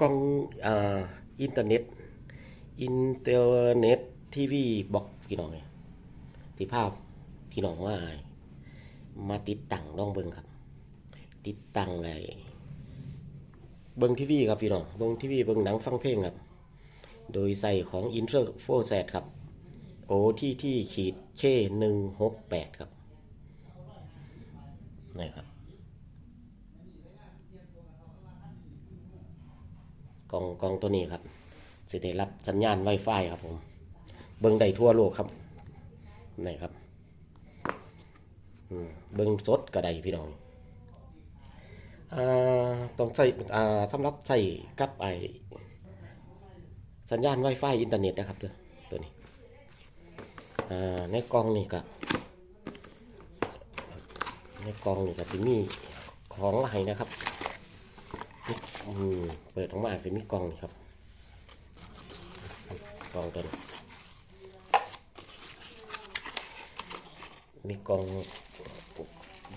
กล้องอ่าอินเทอร์เน็ต อินเทอร์เน็ตทีวีบอกพี่น้องเนี่ยที่ภาพพี่น้องว่า มาติดตั้งลองเบิ่งครับ ติดตั้งไอ้เบิ่งทีวีครับพี่น้องเบิ่งทีวีเบิ่งหนังฟังเพลงครับ โดยใส่ของ i n t e r f o s a t ครับโอที่ที่ขีดเคหนึ่งหกแปดครับนี่ครับ กล่องกล่องตัวนี้ครับจะได้รับสัญญาณ Wi-Fi ครับผม เบิ้งได้ทั่วโลกครับนี่ครับเบิ้งสดก็ได้พี่น้องอต้องใช้อ่สำหรับใช้กับไอสัญญาณ Wi-Fi อินเทอร์เน็ตนะครับเด้อตัวนี้ในกล่องนี่ก็ในกล่องนี่ก็จะมีของอะไรนะครับ เปิดออกมาจะมีกล่องนี่ครับกล่องตัวนี้มีกล่อง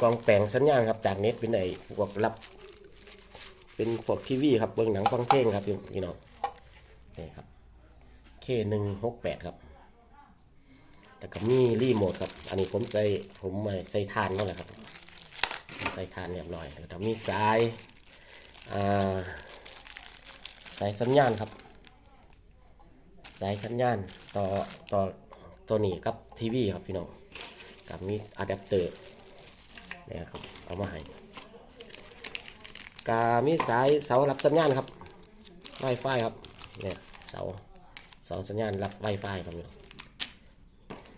กล่องแปลงสัญญาณครับจากเน็ตเป็นไอ้พวกรับ เป็นพวกทีวีครับเบิ้งหนังฟังเพลงครับพี่น้องนี่ครับเคหนึ่งหกแปดครับ แต่ก็มีรีโมทครับ อันนี้ผมใส่ผมใส่ทานนั่นแหละครับ ใส่ทานเรียบร้อยแล้วก็มีสาย สายสัญญาณครับ สายสัญญาณต่อต่อตัวนี้กับทีวีครับพี่น้องกับมีอะแดปเตอร์เนี่ยครับเอามาให้กามีสายเสารับสัญญาณครับ Wi-Fi ครับเนี่ยเสาเสาสัญญาณรับ Wi-Fi ครับพี่น้อง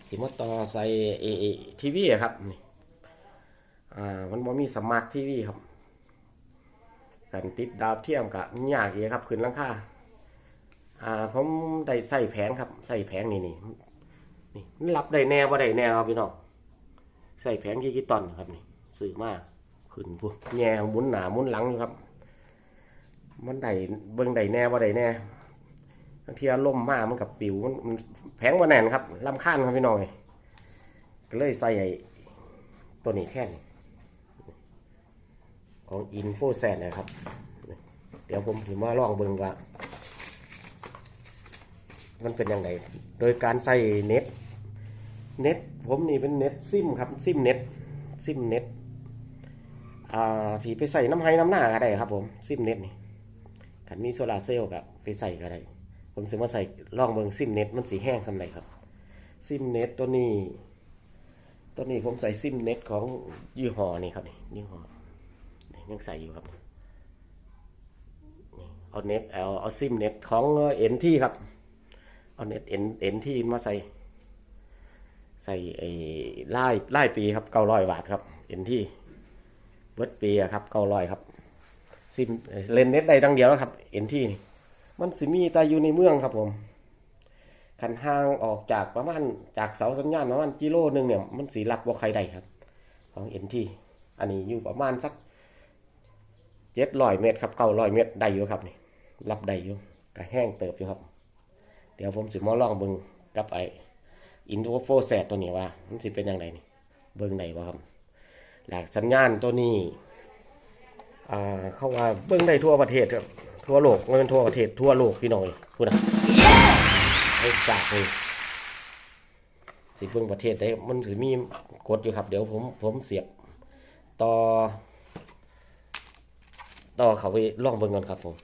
ที่มาต่อใส่เอทีวีครับนี่อ่ามันบ่มีสมาร์ททีวีครับ กันติดดาวเทียมกับยากเองครับขึ้นลังคาอ่าผมได้ใส่แผงครับใส่แผงนี่นี่นี่รับได้แนวว่าได้แนวครับพี่น้องใส่แผงกี่กิตอนครับนี่สื่อมากขึ้นพวกแง่หมุนหนาหมุนหลังอยู่ครับ มันได้เบิ่งได้แน่ว่าได้แน่บางทีอารมณ์มากมันกับปิวมันแผงว่าแน่นครับลำคาญครับพี่น้องก็เลยใส่ตัวนี้แค่นี้ ของ Info s a t นะครับ เดี๋ยวผมถือมาลองเบิ่งว่า มันเป็นยังไงโดยการใส่เน็ต เน็ตผมนี่เป็นเน็ตซิมครับซิมเน็ตซิมเน็ตอ่าที่ไปใส่น้ำไห้น้ำหน้าก็ได้ครับผมซิมเน็ตนี่ขันมีโซลาเซลล์กับไปใส่ก็ได้ผมซื้อมาใส่ลองเบิ่งซิมเน็ตมันสีแห้งสำไรครับ ซิมเน็ตตัวนี้ตัวนี้ผมใส่ซิมเน็ตของยี่ห้อนี่ครับนี่ยี่ห้อ ยังใส่อยู่ครับเอาเน็ตเอาเอาซิมเน็ตของเอ็นที่ครับ เอาเน็ตเอ็นเอ็นที่มาใส่ ใส่ไอ้ไล่ไล่ปีครับเก้าร้อยบาทครับเอ็นที่เบิร์ดปีครับเก้าร้อยครับ ซิมเลนเน็ตได้ดังเดียวแล้วครับเอ็นที่นี่มันสิมีแต่อยู่ในเมืองครับผมคันห่างออกจากประมาณจากเสาสัญญาณประมาณกิโลหนึ่งเนี่ยมันสีรับว่าใครได้ครับ ของเอ็นที่อันนี้อยู่ประมาณสัก เจ็ดร้อยเมตรครับเก้าร้อยเมตรได้อยู่ครับนี่รับได้อยู่ก็แห้งเติบอยู่ครับ เดี๋ยวผมสิมาลองเบิ่งกับไออินโทรโฟแซตัวนี้ว่ามันสิเป็นยังไงนี่เบิ่งได้บ่ครับหลักสัญญาณตัวนี้อ่าเขาว่าเบิ่งได้ทั่วประเทศครับทั่วโลกเงินทั่วประเทศทั่วโลกพี่น้อยพูดนะไอ้จากนี่สิเบิ่งประเทศได้มันสิมีกดอยู่ครับ เดี๋ยวผมผมเสียบต่อ ต่อเขาไปล่องเบิ่งก่อนครับผม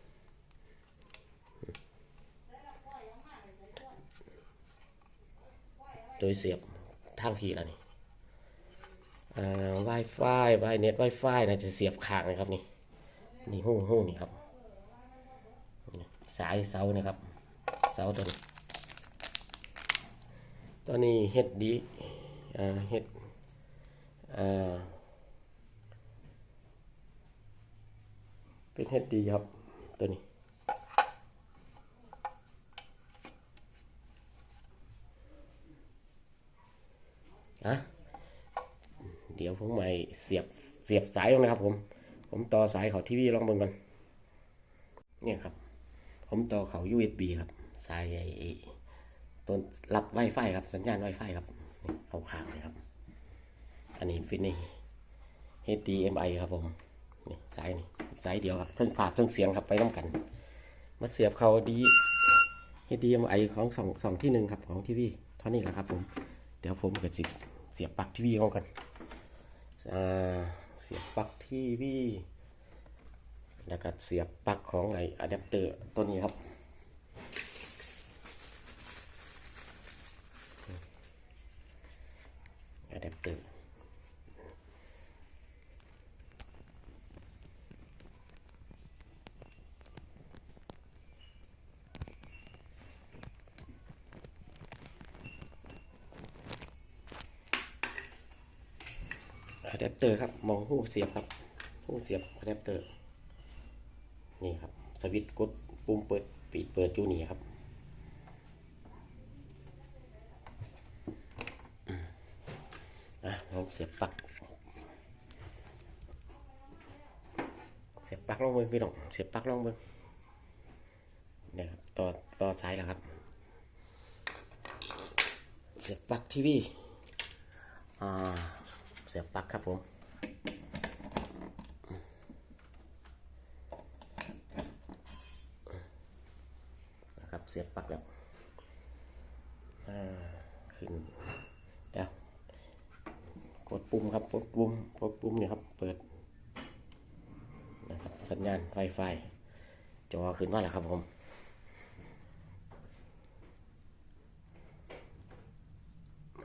โดยเสียบทางพีแล้วนี่อ่า Wi-Fi ไวเน็ต Wi-Fi นะจะเสียบข้างนะครับนี่ นี่หู้หู้นี่ครับ สายเสานี่ครับ เสาตัวนี้ตัวนี้เฮ็ดดีอ่าเฮ็ดอ่า เป็นเฮ็ดดีครับตัวนี้อะเดี๋ยวผมไม่เสียบเสียบสายลงนะครับ ผม ผมต่อสายเขาทีวีลองเบิ่งก่อนเนี่ยครับ ผมต่อเขา USB ครับ สายไอ้ต้นรับ Wi-Fi ครับ สัญญาณ Wi-Fi ครับเขาขางเลยครับ อันนี้ฟินนี่ HDMI ครับผม นี่สายนี่ สายเดียวครับทั้งภาพทั้งเสียงครับไปน้ำกัน มาเสียบเขาดี HDMI ของสองสองที่หนึ่งครับของทีวีเท่านี้แหละครับผม เดี๋ยวผมก็สิเสียบปลั๊กทีวีเอากันเสียบปลั๊กทีวีแล้วก็เสียบปลั๊กของไออะแดปเตอร์ตัวนี้ครับอะแดปเตอร์ อะแดปเตอร์ครับ มองหูเสียบครับหูเสียบอะแดปเตอร์ นี่ครับ สวิตช์กดปุ่มเปิดปิดเปิดอยู่นี่ครับ อะลองเสียบปลั๊กเสียบปลั๊กลองเบิ่งพี่น้อง เสียบปลั๊กลองเบิ่งเนี่ยครับ ต่อ ต่อสายแล้วครับ เสียบปลั๊กทีวี อ่า สียบปลั๊กครับผมนะครับเสียบปลั๊กแล้วขึ้นเดียวกดปุ่มครับกดปุ่มกดปุ่มเนี่ยครับเปิดนะครับสัญญาณ Wi-Fi จอขึ้นมาแล้วครับผม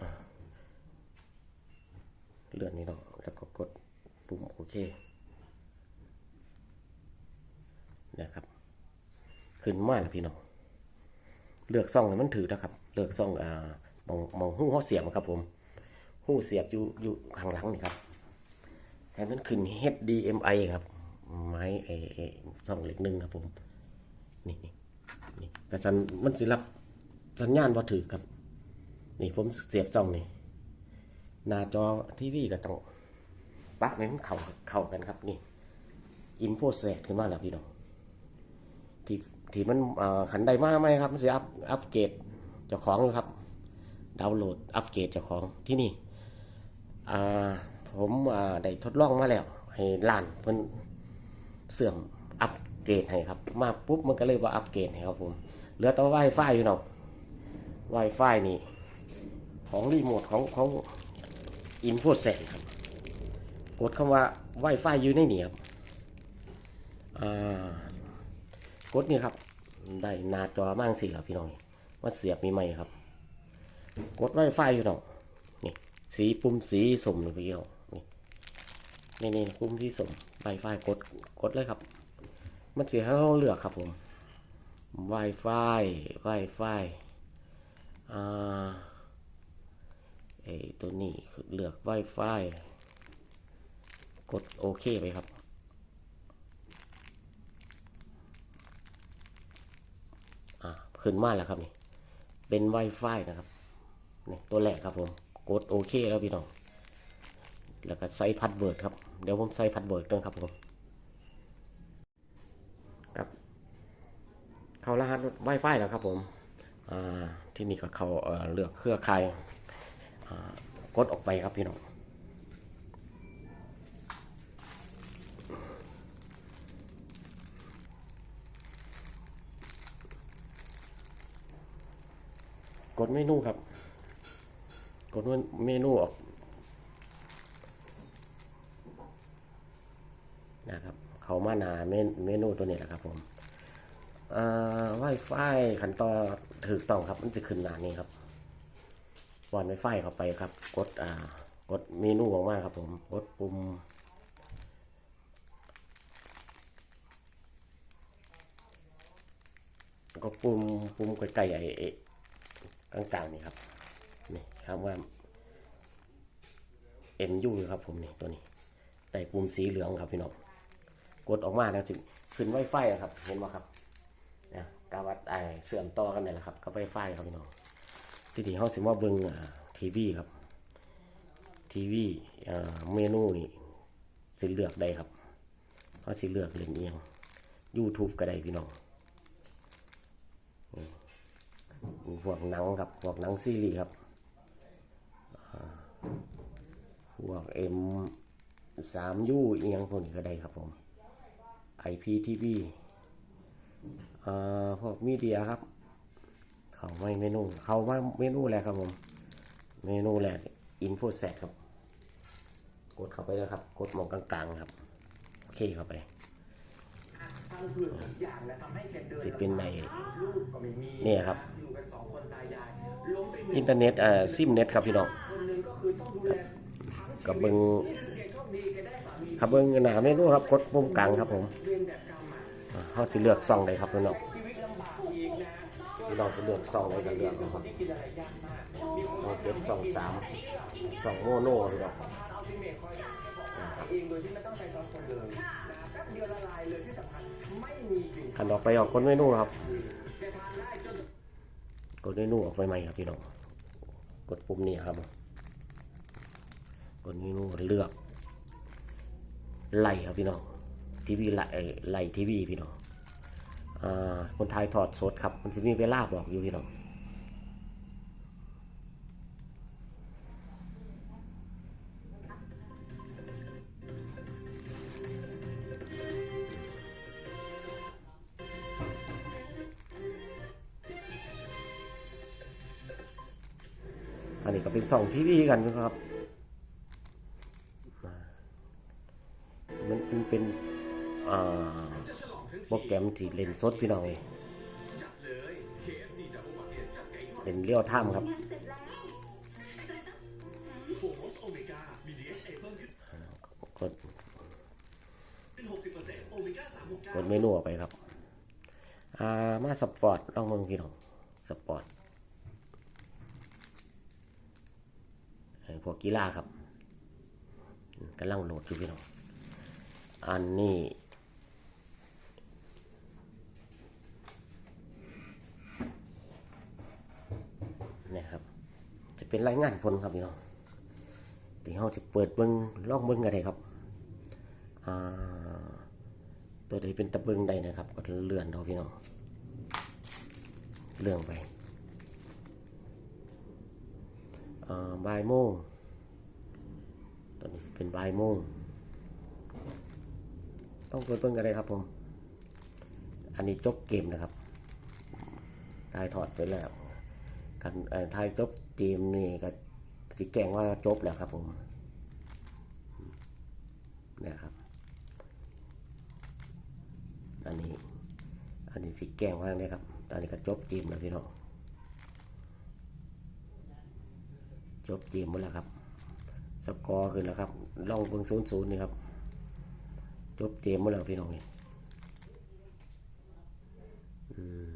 อ่าเลื่อนนี่เนาะแล้วก็กดปุ่มโอเคนะครับ ขึ้น มาแล้วพี่น้องเลือกซ่องมันถือนะครับ เลือกซ่องอ่ามองมองหูเขาเสียบครับผมหู้เสียบอยู่อยู่ข้างหลังนี่ครับให้มันขึ้น HDMI ครับ ไม้ไอ้ไอ้สองเหล็กหนึ่งครับผมนี่นี่นี่แต่สันมันสิรับสัญญาณบ่ถือครับ นี่ผมเสียบจ้องนี่หน้าจอทีวีก็ต้องปักให้มันเข้าเข้ากันครับนี่อินโฟเซตขึ้นมาแล้วพี่น้องที่ ที่มันขันใดมากไหมครับมันจะอัพอัปเกรดเจ้าของครับดาวน์โหลดอัปเกรดเจ้าของที่นี่ผมได้ทดลองมาแล้ว ให้ร้านเพิ่นเสื่อมอัปเกรดให้ครับ มาปุ๊บมันก็เลยว่าอัปเกรดให้ครับผมเหลือแต่ Wi-Fi อยู่เนาะ Wi-Fi นี่ ของรีโมทของของอินโฟเซนครับ กดคำว่า Wi-Fi อยู่ในนี่ครับอ่า กดนี่ครับ ได้หน้าจอมั่งสิครับพี่น้องมาเสียบมีไหมครับ กด Wi-Fi อยู่เนาะนี่สีปุ่มสีสมเลยพี่น้องนี่นี่นี่ปุ่มที่สมไวไฟกดกดเลยครับ มันเสียให้เราเลือกครับผม Wi-Fi Wi-Fi อ่าไอตัวนี้เลือก Wi-Fi กดโอเคไปครับ อ่า ขึ้นมาแล้วครับนี่เป็น Wi-Fi นะครับนี่ตัวแรกครับผมกดโอเคแล้วพี่น้อง แล้วก็ใส่พัดเวิร์ดครับ เดี๋ยวผมใส่พัดเวิร์ดด้วยครับผมครับ เข้ารหัส Wi-Fi แล้วครับผมอ่าที่นี่ก็เขาเเลือกเครือข่ายกดออกไปครับพี่น้อง กดเมนูครับ กดเมนูออกนะครับเขามาหนาเมนเมนูตัวนี้แหละครับผมอ่า Wi-Fi ขันต่อถูกต้องครับ มันจะขึ้นหน้านี้ครับวอน Wi-Fi เข้าไปครับ กดอ่ากดเมนูออกมาครับผม กดปุ่มก็ปุ่มปุ่มใกลๆไอ้ ไอ้กลางๆนี่ครับนี่ครับว่า MU ครับผมนี่ตัวนี้แต่ปุ่มสีเหลืองครับพี่น้องกดออกมาแล้วสิขึ้นไวไฟครับ เห็นไหมครับนะกาวัดไอเสื่อมต่อกันนี่แหละครับกับไวไฟครับพี่น้องทีนี่เขาสิว่าเบิ้งทีวีครับทีวีเมนูนี่สิเลือกได้ครับเขาสิเลือกเล่นเอียง YouTube ก็ได้พี่น้อง พวกหนังครับพวกหนังซีรีส์ครับพวกเอ็มสามยูเอียงพวกนี้ก็ได้ครับผม IPTV พวกมีเดียครับ เขาไม่เมนูเขาว่าเมนูแรกครับผม เมนูแรกอินโฟแซครับ กดเข้าไปเลยครับ กดหมองกลางๆครับ โอเคเข้าไป สิเป็นในลูกก็ไม่มีเนี่ยครับอยู่กันสองคนตายายล้มไปหนึ่งอินเทอร์เน็ตอ่าซิมเน็ตครับพี่น้องคนหนึ่งก็คือต้องดูแลทั้งชีวิตกับเบิงนี่คือแกโชคดีแกได้สามีครับเบิ้งหน้าเมนูครับกดปุ่มกลางครับผมเรียนแบบกรรมอะอ่าเขาสิเลือกซ่องเลยครับพี่น้องชีวิตลำบากอีกนะพี่น้องสิเลือกซ่องเลยกันเลือกเป็นนะคครันบที่กินอะไรยากมากมีคนซ่องเจ็ดซ่องสามซ่องโมโน่พี่น้องเอาที่เมย์คอยด่าแกบอกว่าเองโดยที่ไม่ต้องใช้ช้อนคนเลย ขันออกไปออกกดเมนูครับกทานได้จนกดเมนูออกไปใหม่ครับพี่น้อง กดปุ่มนี้ครับ กดเมนูเลือก ไล่ครับพี่น้อง ทีวีไล่ไล่ทีวีพี่น้อง อ่าคนไทยถอดสดครับ มันจะมีเวลาบอกอยู่พี่น้อง สองทีวีกันนะครับ มันเป็นโปรแกรมที่เล่นสดพี่น้องเองเล่นเลี้ยวท่ามครับกดกดเมนูออกไปครับ อ่า มาสปอร์ตลองเมืองพี่น้องสปอร์ต ไอ้ พวกกีฬาครับกำลังโหลดอยู่พี่น้องอันนี้นี่ยครับ จะเป็นรายงานผลครับพี่น้องที่เขาจะเปิดเบิ้งลองเบิ้งกันเลยครับตัวใดเป็นตะเบิงใดนะครับ ก็เลื่อนเอาพี่น้องเลื่อนไปบ่ายโมง ตอนนี้เป็นบ่ายโมงต้องเปิดเพิ่งกันเลยครับผม อันนี้จบเกมนะครับถ่ายถอดไปแล้วกันเอ่อถ่ายจบเกมนี่ก็จิแจ้งว่าจบแล้วครับผมเนี่ยครับ อันนี้ อันนี้สิแกล้งว่าเนี่ยครับ อันนี้ก็จบเกมแล้วพี่น้อง จบเกมหมดแล้วครับ สกอร์ขึ้นแล้วครับลองเบิ่งศูนย์ศูนย์นี่ครับ จบเกมหมดแล้วพี่น้องนี่อืม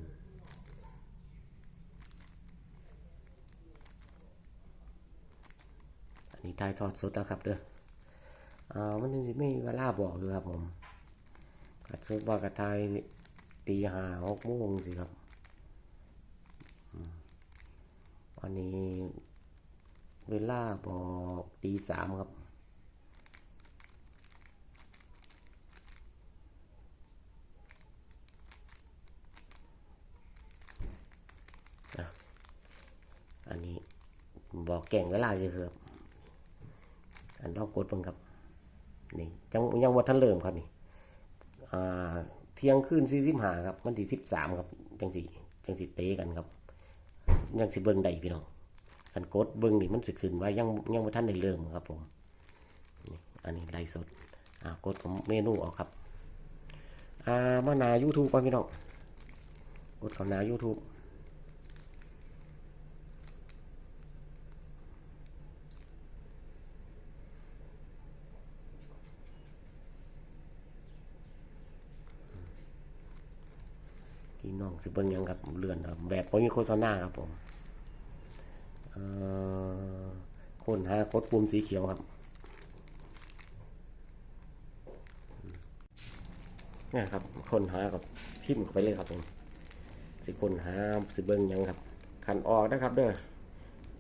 อันนี้ถ่ายทอดสดแล้วครับเด้ออ่ามันยังสิไม่มีเวลาบอกอยู่ครับผมกัดสดว่ากระทายตีหาหกโมงสิครับอันนี้เวลาบอก ตีสามครับ อันนี้บอกแก่งเวลาอยู่ครับ อันลองกดเบิ่งครับ นี่ยังยังว่าทันเริ่มครับนี่เที่ยงคืนสี่สิบห้าครับวันที่สิบสามครับ จังสิจังสิเตะกันครับ ยังสิเบิ่งได้พี่น้อง กันกดเบิ้งนี่มันสิขึ้นว่ายังยังไม่ทันได้เริ่มครับผมนี่อันนี้ไลฟ์สดอ่ากดผมเมนูออกครับอ่ามานา YouTube ก่อนพี่น้องกดเข้านา YouTube ี่น้องสิเบิ่งยังครับเลื่อนครับแบบบ่มีโฆษณาครับผม ค้นหากดปุ่มสีเขียวครับนี่ครับค้นหากับพิมพ์ไปเลยครับผมสิค้นหาสิเบิ้งยังครับขันออกนะครับเด้อ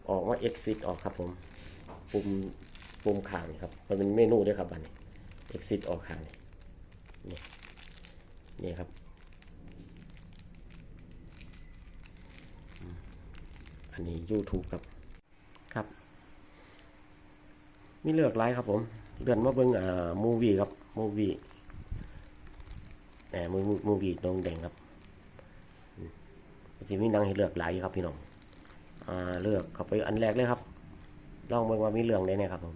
ออกว่า exit ออกครับผมปุ่มปุ่มข่างนี่ครับมันเป็นเมนูด้วยครับอันนี้ exit ออกข่างนี่นี่นี่ครับอืม อันนี้ YouTube ครับครับมีเลือกไลายครับผมเลื่อนมาเบิ่งอ่ามูวี่ครับมูวี่แหมมูมูวี่ดงแดงครับจะมีหนังให้เลือกหลายครับพี่น้องอ่าเลือกเข้าไปอันแรกเลยครับลองเบิ่งว่ามีเรื่องใดเนี่ยครับผม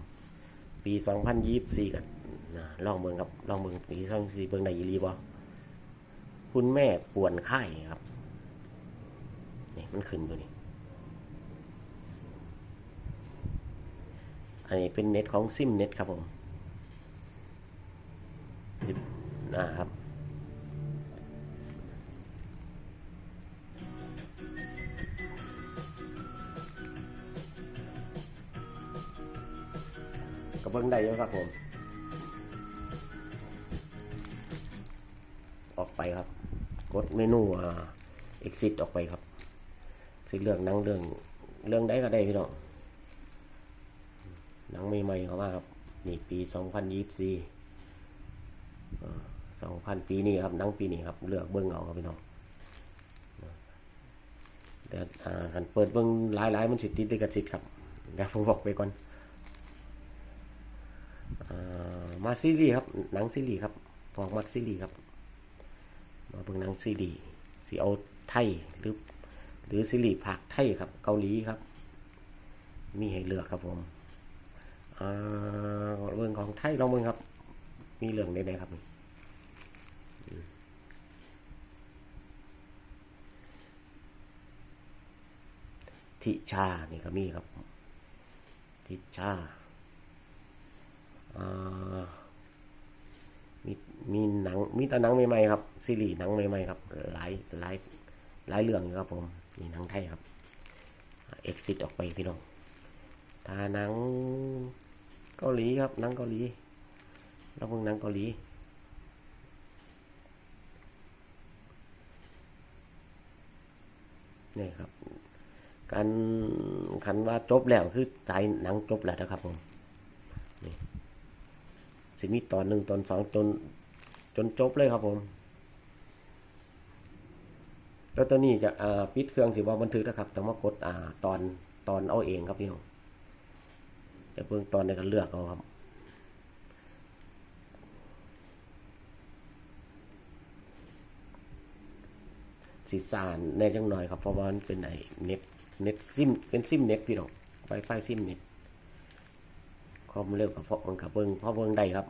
ปี2024กันนะลองเบิ่งครับลองเบิ่งปี2024เบิ่งได้อีหลีบ่คุณแม่ป่วนไข้ครับนี่มันขึ้นตัวนี้ อันนี้เป็นเน็ตของซิมเน็ตครับผมสิบอ่าครับก็เบิ่งได้อยู่ครับผม ออกไปครับ กดเมนูอ่า exit ออกไปครับสิเรื่องนั่งเรื่องเรื่องใดก็ได้พี่น้อง หนังใหม่ๆเข้ามาครับ นี่ปี 2024เอ่อ2000 ปีนี้ครับหนังปีนี้ครับ เลือกเบิ่งเอาครับพี่น้องแต่อ่าคันเปิดเบิ่งหลายๆมันสิติดลิขสิทธิ์ครับเดี๋ยวผมบอกไปก่อนมาซีรีส์ครับหนังซีรีส์ครับฟอกมักซีรีส์ครับ มาเบิ่งหนังซีรีส์สีเอาไทยหรือหรือซีรีส์ภาคไทยครับ เกาหลีครับ มีให้เลือกครับผม อ่าเรื่องของไทยลองเบิ่งครับ มีเรื่องใดๆครับทิชา นี่ก็มีครับ ทิชาามีมีหนัง มีแต่หนังใหม่ๆครับ ซีรีส์หนังใหม่ๆครับ หลายหลายหลายเรื่องอยู่ครับผมมีหนังไทยครับ เอ็กซิตออกไปพี่น้องถ้าหนัง เกาหลีครับหนังเกาหลีเราเพิ่งหนังเกาหลีนี่ครับการคันว่าจบแล้วคือสายหนังจบแล้วนะครับผมนี่สิมีตอนหนึ่งตอนสองจนจนจบเลยครับผมแล้วตัวนี้จะปิดเครื่องสิว่าบันทึกนะครับต้องมากดอ่าตอนตอนเอาเองครับพี่น้อง จะเพิ่งตอนในการเลือกเอาครับสีสานในจังหน่อยครับเพราะว่ามันเป็นไอเน็ตเน็ตซิมเป็นซิมเน็ตพี่น้องไวไฟซิมเน็ตความเร็วกับพอมันกับเบิ้งพอเบิ้งได้ครับ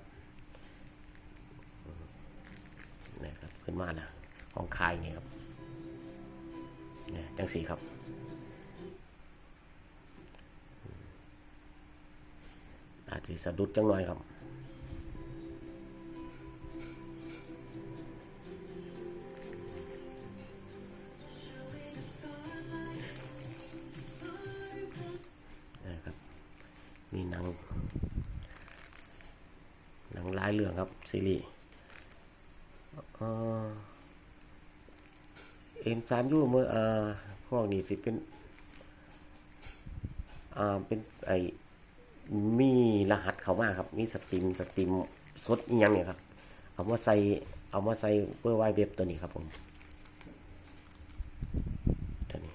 นี่ครับขึ้นมาแล้วของคายนี่ครับเนี่ยจังสีครับ อาจจะสะดุดจังหน่อยครับนะครับมีหนังหนังลายเรื่องครับซีรีส์เอ็นซานยูเมื่ออ่าพวกนี้สิเป็นอ่าเป็นไอ มีรหัสเขามากครับ มีสตรีมสตรีมสดอีหยังเนี่ยครับ เอามาใส่เอามาใส่เพื่อไวเว็บตัวนี้ครับผมตัวนี้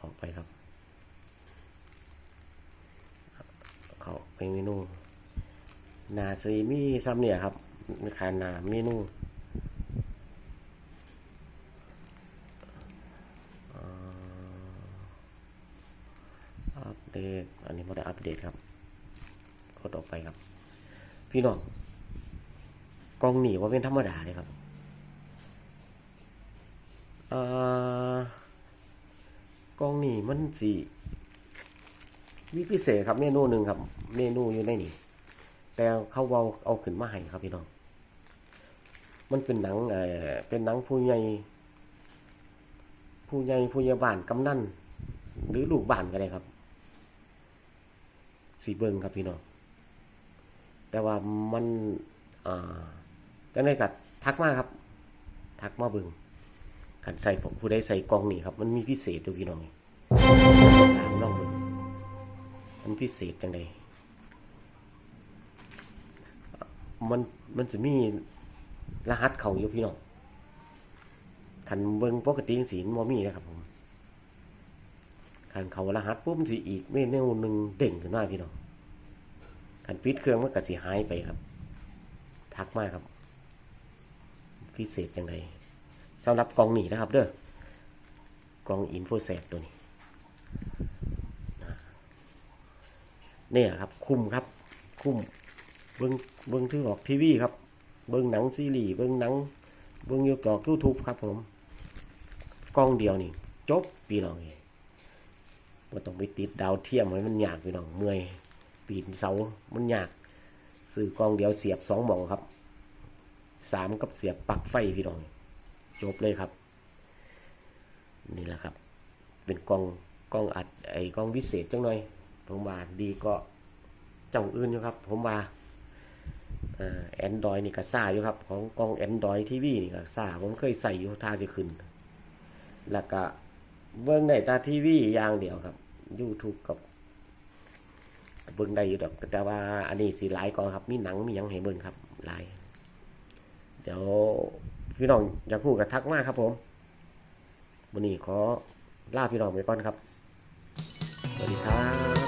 ออกไปครับ เขาไปเมนูนาซีมีซ้ำเนี่ยครับมีขานาเมนูอ่าอัปเดต อันนี้ไม่ได้อัปเดตครับกดออกไปครับ พี่น้องกองหนีว่าเป็นธรรมดาเลยครับอกองหนีมันสีมีพิเศษครับเมนูหนึ่งครับ เมนูอยู่ในนี่แต่เขาเอาเอาขึ้นมาให้ครับพี่น้อง มันเป็นหนังเออเป็นหนังผู้ใหญ่ผู้ใหญ่ผู้ใหญ่บ้านกำนันหรือลูกบ้านก็ได้ครับ สีเบิงครับพี่น้อง แต่ว่ามันอ่าจังได้กัดทักมาครับ ทักมาเบิงขันใส่ผมผู้ใดใส่กล่องนี่ครับ มันมีพิเศษด้วพี่น้องถามลองเบิงมันพิเศษจังไดมันมันจะมีรหัสเขาอยู่พี่น้องขันเบิงปกติสีนมอมีนะครับผมขันเขารหัสปุ๊บสิอีกเมนูหนึ่งเด้งขึ้นมาพี่น้อง ขันปิดเครื่องมันก็สิหายไปครับ ทักมากครับ พิเศษจังไดสำหรับกล่องนี้นะครับ เด้อกล้องอินโฟแซดตัวนี้นะเนี่ยครับ คุ้มครับ คุ้มเบิ้งเบิ้งที่ออกทีวีครับ เบิ้งหนังซีรีส์เบิ้งหนัง เบิ้งยูกอกยูทูบครับผมกล้องเดียวนี่จบพี่น้องเอ้ยบ่ต้องไปติดดาวเทียมให้มันยากพี่น้องเมื่อย ปีนเสามันยากซื้อกล้องเดียวเสียบสองหม่องครับสามกับเสียบปลั๊กไฟพี่น้องจบเลยครับ นี่แหละครับ เป็นกล้องกล้องอัดไอ้กล้องพิเศษจังหน่อย ผมว่าดีก็เจ้าอื่นอยู่ครับ ผมว่าแอนดรอยนี่ก็ซ่าอยู่ครับ ของกล้องแอนดรอยทีวีนี่ก็ซ่าผมเคยใส่อยู่ท่าจะขึ้น แล้วก็เบิ้งได้ตาทีวีอย่างเดียวครับ YouTube กับ เบิ่งได้อยู่ดอกแต่ว่าอันนี้สีหลายก็ครับ มีหนังมียังให้เบิ่งครับหลาย เดี๋ยวพี่น้องอยากพูดกับทักมากครับผมวันนี้ขอลาพี่น้องไปก่อนครับ สวัสดีครับ